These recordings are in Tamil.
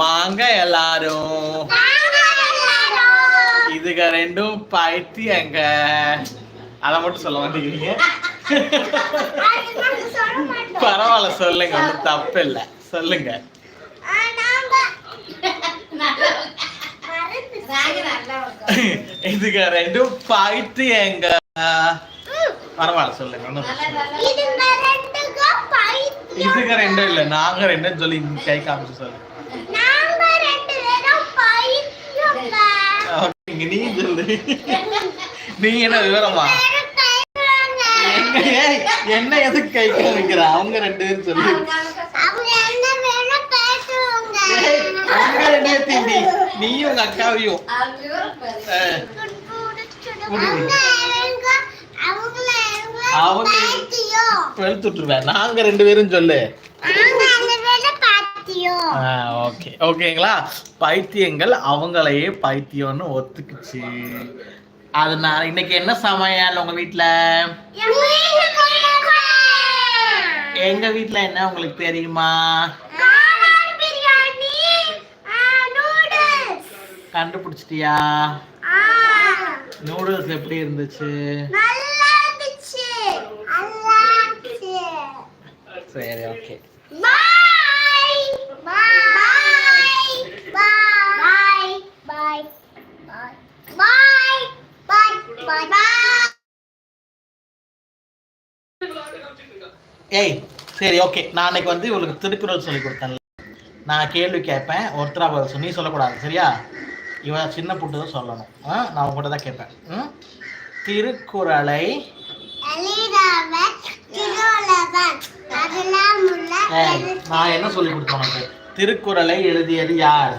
வாங்க எல்லாரும். இதுக ரெண்டும் பைத்தியங்க. அதை மட்டும் சொல்ல மாட்டேங்கிறீங்க. பரவாயில்ல சொல்லுங்க. ஒன்றும் தப்பு இல்லை சொல்லுங்க. இதுக ரெண்டும் பைத்தியங்க. பரவாயில்ல சொல்லுங்க. ஒன்றும் இதுக ரெண்டும் இல்லை நாங்க ரெண்டும் சொல்லி கை காமிச்சு Okay, நீ சொல்லு. நீ என்ன விவரமா? என்ன எதுக்கு கை காமிக்கிற? அவங்க ரெண்டு பேரும் சொல்லு. அவங்க நீயும் உங்க அக்காவையும். அஹ், அவங்க வெளுத்து விட்டுருவேன். நாங்க ரெண்டு பேரும் சொல்லு. ஓகே ஓகேங்களா பைத்தியங்கள் அவங்களையே பைத்தியம்னு ஒத்துக்குச்சு. அதனால இன்னைக்கு என்ன சமையல் உங்க வீட்ல? எங்க வீட்ல என்ன உங்களுக்கு தெரியுமா? கண்டுபிடிச்சிட்டியா? நூடுல்ஸ் எப்படி இருந்துச்சு? சரி ஓகே ஏய் சரி ஓகே நான் அன்னைக்கு வந்து இவளுக்கு திருக்குறள் சொல்லி கொடுத்தேன்ல. நான் கேள்வி கேட்பேன் ஒருத்தரா பதில் சொல்லி நீ சொல்லக்கூடாது சரியா? இவன் சின்ன புட்டு தான் சொல்லணும். நான் உங்கள்கிட்ட தான் கேட்பேன்? திருக்குறளை நான் என்ன சொல்லி கொடுத்தேன் உனக்கு? திருக்குறளை எழுதியது யார்?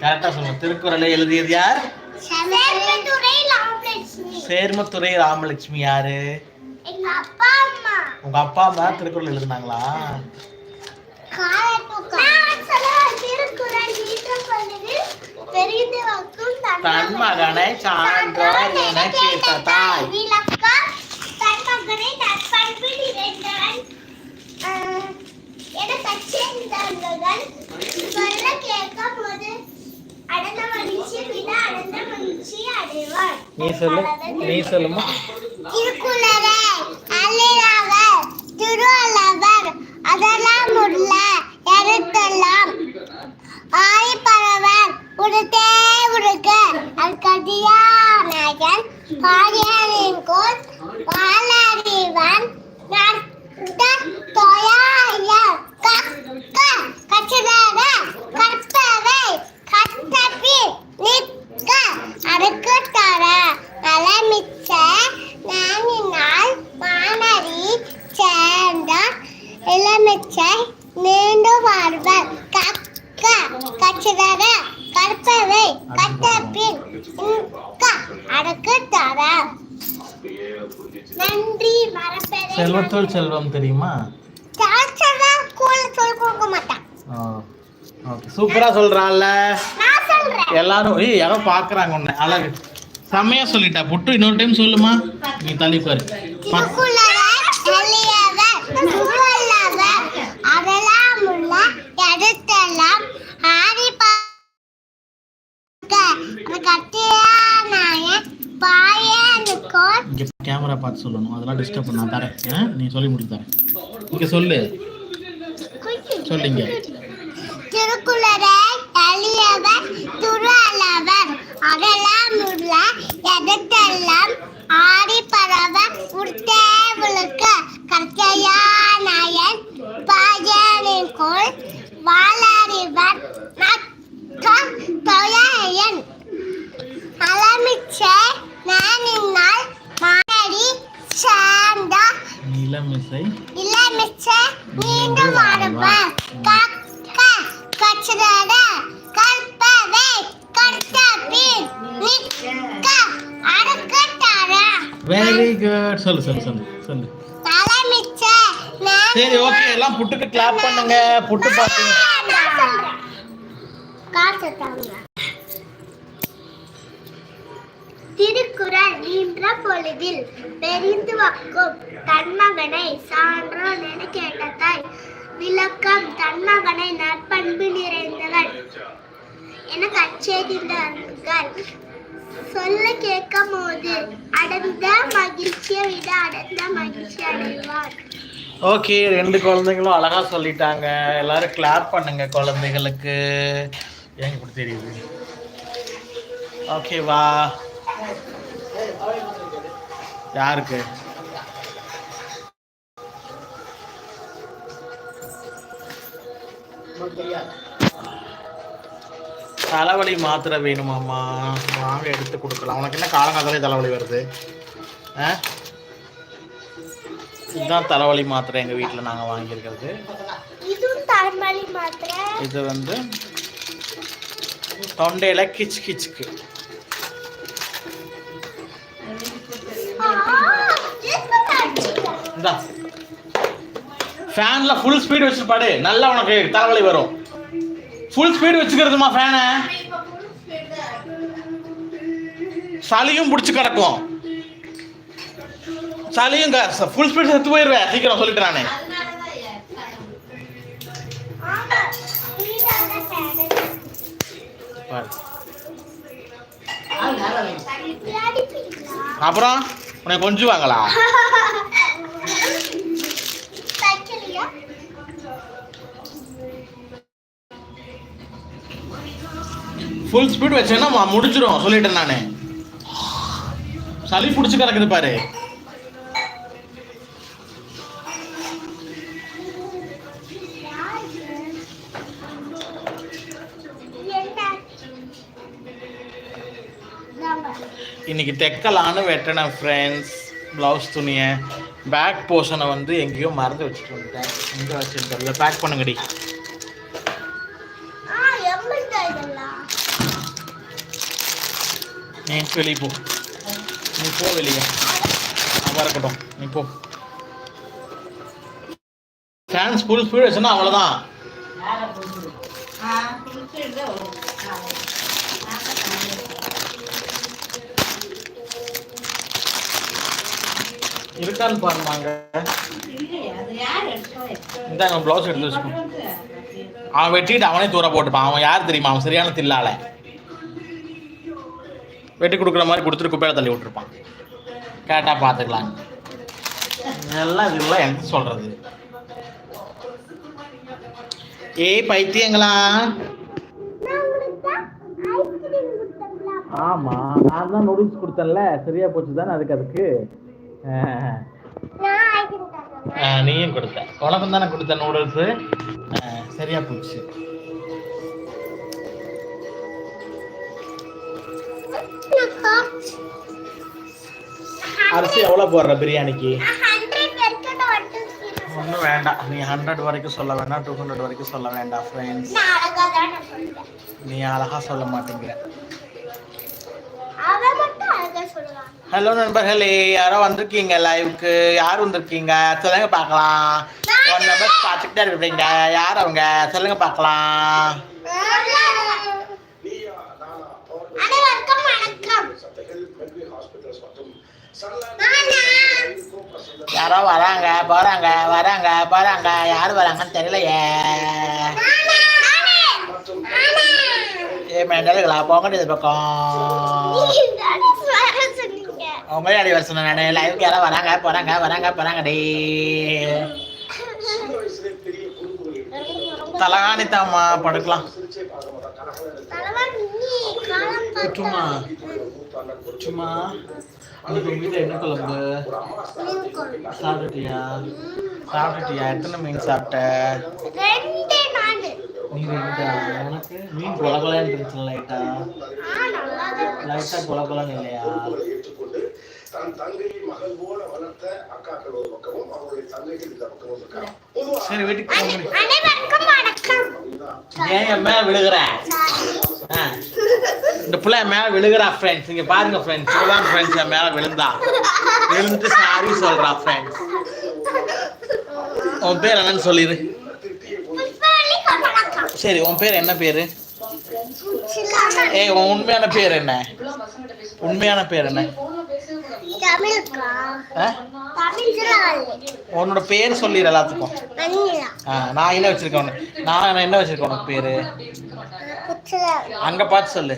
கரெக்டாக சொல்லுங்க. திருக்குறளை எழுதியது யார்? சேர்மத்துறை ராமலட்சுமி யாரு? எங்க அப்பா அம்மா. உங்க அப்பா அம்மா திருக்குறள் எழுதுனாங்களா? தன் மகனை சான்றோர் என கேட்ட தாய். நீ சொல்லு நீ சொல்லுமா? திருக்குறளை அதெல்லாம் உள்ள எழுத்தெல்லாம். ஆழிப்பறவர் உடுத்தே உடுக்கு அல்கதியானகன் பாடியரின் கோல் வாழறிவன் நடத்த தொயாய கக்க கச்சிதர கற்பவை கட்டபின் நிற்க அறுக்குத்தர. நலமிச்ச நானினால் மானரி சேர்ந்த இளமிச்சை நீண்டு வாழ்வர். கக்க கச்சிதர கற்பவை கட்டபின் நிற்க அறுக்குத்தர நன்றி மரப்பெறை செல்வத்தோல் செல்வம் தெரியுமா? சூப்பரா சொல்றான்ல. எல்லாரும் யாரோ பாக்குறாங்க உன்னை. அழகு. செம்மையா சொல்லிட்டா. புட்டு இன்னொரு டைம் சொல்லுமா? நீ தள்ளி பாரு. கேமரா பார்த்து சொல்லணும். அதெல்லாம் டிஸ்டர்ப் பண்ண தரேன்? நீ சொல்லி முடிச்சு தரேன். இங்க சொல்லு. சொல்லுங்க. திருக்குறளை எளியவர் திருவள்ளுவர் அதெல்லாம் உள்ள எடுத்தெல்லாம் ஆடி பரவர் உடுத்தேவளுக்கு கற்கையானாயன் பாஜனின் கோள் வாழறிவர் நக்க தொயன் அலமிச்ச நானினால் மானடி சார்ந்த. நிலமிசை. இளமிச்ச நீண்டு வாழ்வர் சொல்லு சொல்லு சொல்லு சொல்லு. சரி ஓகே எல்லாம் புட்டுக்கு கிளாப் பண்ணுங்க. புட்டு பார்த்து காசு தாங்க திருக்குறள் நின்ற பொழுதில் பெரிந்து வக்கும் தன்மகனை சான்றோன் என கேட்ட தாய் அடக்கம் தன்மகனை நற்பண்பு நிறைந்தவன். எனக்கு அச்சேதிந்தார்கள் சொல்ல கேட்கும் போது அடர்ந்த மகிழ்ச்சியை விட அடர்ந்த மகிழ்ச்சி அடைவான் ஓகே ரெண்டு குழந்தைங்களும் அழகா சொல்லிட்டாங்க. எல்லாரும் கிளாப் பண்ணுங்க குழந்தைகளுக்கு. ஏன் இப்படி தெரியுது? ஓகேவா யாருக்கு? தலைவலி மாத்திரை வேணுமாம்மா? வாங்க எடுத்து கொடுக்கலாம். உனக்கு என்ன காலங்காலத்திலே தலைவலி வருது? ஆ? இதுதான் தலைவலி மாத்திரை எங்கள் வீட்டில் நாங்கள் வாங்கியிருக்கிறது. இது வந்து தொண்டையில் கிச் கிச்சுக்கு. ஃபேனில் ஃபுல் ஸ்பீடு வச்சு பாடு. நல்லா உனக்கு தலைவலி வரும். ஃபுல் ஸ்பீடு வச்சுக்கிறதுமா ஃபேனை சளியும் பிடிச்சி கிடக்கும். சளியும் ஃபுல் ஸ்பீடு செத்து போயிடுவேன் சீக்கிரம் சொல்லிட்டு நானே. அப்புறம் உனக்கு கொஞ்சம் வாங்களா ஃபுல் ஸ்பீட் வச்சேன்னா முடிச்சிடும் சொல்லிட்டேன் நானு. சளி பிடிச்சி கிடக்குது பாரு. இன்னைக்கு தைக்கலான்னு வெட்டினேன் ஃப்ரெண்ட்ஸ் ப்ளவுஸ் துணியை. பேக் போர்ஷனை வந்து எங்கேயோ மறந்து வச்சுட்டு வந்துட்டேன். எங்கே வச்சுருக்கேன் பேக் பண்ணுங்கடி. நீ வெளியே போ நீ போ வெளியே அவன் இருக்கட்டும் நீ போ ஃபேன்ஸ் ஃபுல் ஸ்பீட் வச்சுன்னா அவ்வளோதான் இருக்கான்னு பாருமாங்க இந்தாங்க ப்ளவுஸ் எடுத்து வச்சுக்கோ அவன் வெட்டிட்டு அவனே தூர போட்டுப்பான் அவன் யார் தெரியுமா அவன் சரியான தில்லால வெட்டி கொடுக்குற மாதிரி கொடுத்துட்டு குப்பையில தள்ளி விட்டுருப்பான் கேட்டா பார்த்துக்கலாம் எல்லாம் இதெல்லாம் எனக்கு சொல்றது? ஏய் பைத்தியங்களா? ஆமா நான் தான் நூடுல்ஸ் கொடுத்தேன்ல சரியா போச்சு தானே அதுக்கு அதுக்கு? நீயும் கொடுத்த. உனக்கும் தானே கொடுத்த நூடுல்ஸ் சரியா போச்சு. அரிசி எவ்வளோ போடுற பிரியாணிக்கு? ஒன்றும் வேண்டாம். நீ ஹண்ட்ரட் வரைக்கும் சொல்ல வேண்டாம் டூ ஹண்ட்ரட் வரைக்கும் சொல்ல வேண்டாம் ஃப்ரெண்ட்ஸ் நீ அழகா சொல்ல மாட்டேங்கிற. ஹலோ நண்பர்களே யாரோ வந்திருக்கீங்க லைவுக்கு யார் வந்திருக்கீங்க? சொல்லுங்க பார்க்கலாம். ஒன் நம்பர் பார்த்துக்கிட்டே இருக்கிறீங்க யார் அவங்க? சொல்லுங்க பார்க்கலாம் அனைவருக்கும் வணக்கம் நானா? யாரோ வராங்க போறாங்க வராங்க போறாங்க யார் வராங்கன்னு தெரியலையே? ஏ மெண்டலுங்களா போங்கடி இது பக்கம். உங்களே அடி வர சொன்னேன் நான் லைவுக்கு யாரோ வராங்க போறாங்க வராங்க போறாங்க டே தலகாணி தாம்மா படுக்கலாம் சும்மா. சும்மா அன்னைக்கு உங்க வீட்டில் என்ன குழம்பு. சாப்பிட்டுட்டியா? சாப்பிட்டுட்டியா? எத்தனை மீன் சாப்பிட்ட. நீ ரெண்டா? மீன் கொல கொலன்னு இருந்துச்சு லைட்டா. லைட்டா கொல கொலன்னு இல்லையா? சரி வீட்டுக்கு ஏன் மேல விழுகிற. இந்த புள்ள மேல விழுகிறா ஃப்ரெண்ட்ஸ் இங்க பாருங்க ஃப்ரெண்ட்ஸ் இவதான் ஃப்ரெண்ட்ஸ் என் மேல விழுந்தா. விழுந்து சாரி சொல்றா ஃப்ரெண்ட்ஸ் உன் பேர் என்னன்னு சொல்லிடு. சரி உன் பேர் என்ன பேரு. ஏய் உன் உண்மையான பேர் என்ன? உண்மையான பேர் என்ன? உன்னோட பேர் சொல்லிடு எல்லாத்துக்கும். நான் என்ன வச்சிருக்கேன் நான் என்ன வச்சிருக்கேன் உனக்கு பேரு? அங்க பார்த்து சொல்லு.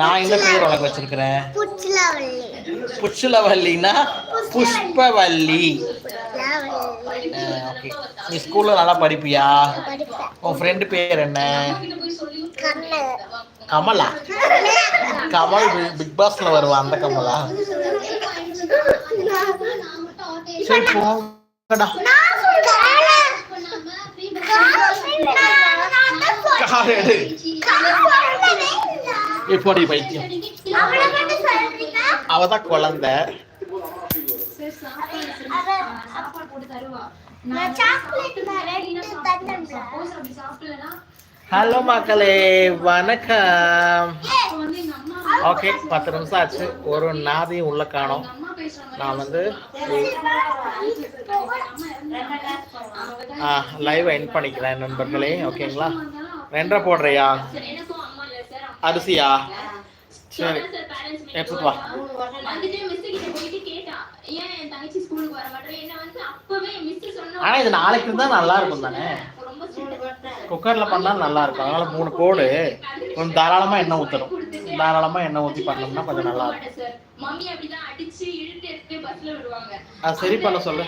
நான் என்ன பேர் உனக்கு வச்சிருக்கிறேன்? புச்சலவள்ளி. புஷ்லவல்லினா புஷ்பவல்லி ஓகே நீ ஸ்கூல்ல நல்லா படிப்பியா? உன் ஃப்ரெண்டு பேர் என்ன? கண்ணு. கமலா. கமல் பிக் பாஸ்ல வருவான் அந்த கமலா. சரி போங்கடா. கார் எடு. இப்படி பைத்தியம் அவதான் குழந்தை. ஹலோ மக்களே வணக்கம். ஓகே பத்து நிமிஷம் ஆச்சு. ஒரு நாதையும் உள்ள காணோம். நான் வந்து லைவ் என் பண்ணிக்கிறேன் நண்பர்களே. ஓகேங்களா ரெண்டரை போடுறியா? அரிசியா சரி எடுத்துட்டு வா வந்துட்டு மிஸ் கிட்ட போயிட்டு கேட்டா ஏன் என் தங்கச்சி ஸ்கூலுக்கு வர மாட்டேன் என்ன வந்து அப்பவே மிஸ் சொன்ன ஆனா இது நாளைக்கு இருந்தா நல்லா இருக்கும் தானே. குக்கர்ல பண்ணா நல்லா இருக்கும் அதனால மூணு போடு கொஞ்சம் தாராளமா எண்ணெய் ஊத்தணும் தாராளமா எண்ணெய் ஊத்தி பண்ணோம்னா கொஞ்சம் நல்லா இருக்கும் அது சரி பண்ண சொல்லு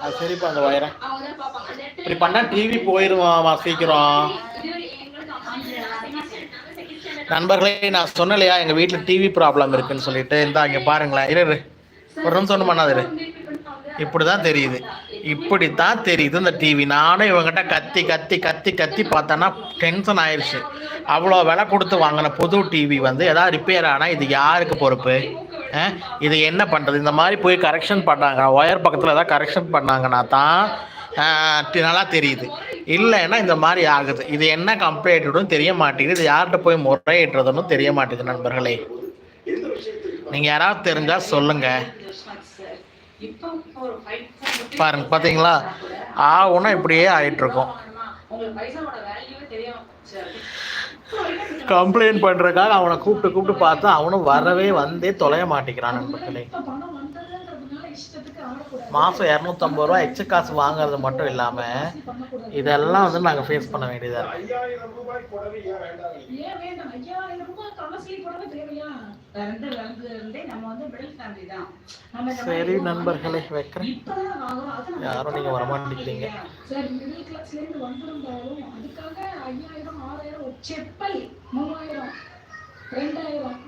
அது சரி பண்ண வயரை அவங்க தான் பாப்பாங்க அந்த இடத்துல இப்படி பண்ணா டிவி போயிருவாமா சீக்கிரம் இது ஒரு எங்களுக்கு அம்மா இல்ல, நான் second standard, நாங்க second standard நண்பர்களே நான் சொன்னலையா எங்க வீட்டில் டிவி ப்ராப்ளம் இருக்குன்னு சொல்லிட்டு இந்த அங்கே பாருங்களேன். இரு ஒரு நிமிஷம் ஒன்றும் பண்ணாது இரு. இப்படிதான் தெரியுது. இப்படித்தான் தெரியுது இந்த டிவி நானும் இவங்கிட்ட கத்தி கத்தி கத்தி கத்தி பார்த்தேன்னா டென்ஷன் ஆயிடுச்சு அவ்வளோ விலை கொடுத்து வாங்கின புது டிவி வந்து எதாவது ரிப்பேர் ஆனால் இது யாருக்கு பொறுப்பு? இது என்ன பண்ணுறது இந்த மாதிரி போய் கரெக்ஷன் பண்ணாங்க. ஒயர் பக்கத்தில் எதாவது கரெக்ஷன் பண்ணாங்கன்னா தான் டி- நல்லா தெரியுது. இல்லைன்னா இந்த மாதிரி ஆகுது. இது என்ன கம்ப்ளைண்ட்டும் தெரிய மாட்டேங்குது. இது யார்கிட்ட போய் முறையிடுறதுன்னு தெரிய மாட்டேங்குது நண்பர்களே. நீங்கள் யாராவது தெரிஞ்சால் சொல்லுங்கள் பாருங்க பார்த்தீங்களா ஆகுனா இப்படியே ஆயிட்டுருக்கும். கம்ப்ளைண்ட் பண்ணுறக்காக அவனை கூப்பிட்டு கூப்பிட்டு பார்த்தா அவனும் வரவே வந்தே தொலைய மாட்டேங்கிறான் நண்பர்களே. மாசம் இரநூத்தம்பது ரூபா எச்ச காசு வாங்குறது மட்டும் இல்லாம இதெல்லாம் வந்து நாங்க ஃபேஸ் பண்ண வேண்டியதா இருக்கு. ஐயாயிரம் ரூபாய் புடவை ஏன் வேண்டாம்? ஏன் வேண்டாம்? ஐயாயிரம் ரூபாய் காஸ்ட்லி புடவை தேவையா? ரெண்டு ரெண்டு ரெண்டே நம்ம வந்து மிடில் ஃபேமிலி தான். நம்ம இந்த மாதிரி சரி நண்பர்களே வைக்கிறேன். யாரும் நீங்க வரமாட்டேங்கிறீங்க. சரி மிடில் கிளாஸ்ல இருந்து வந்திருந்தாலும் அதுக்காக ஐயாயிரம் ஆறாயிரம் செப்பல் மூவாயிரம் ரெண்டாயிரம்.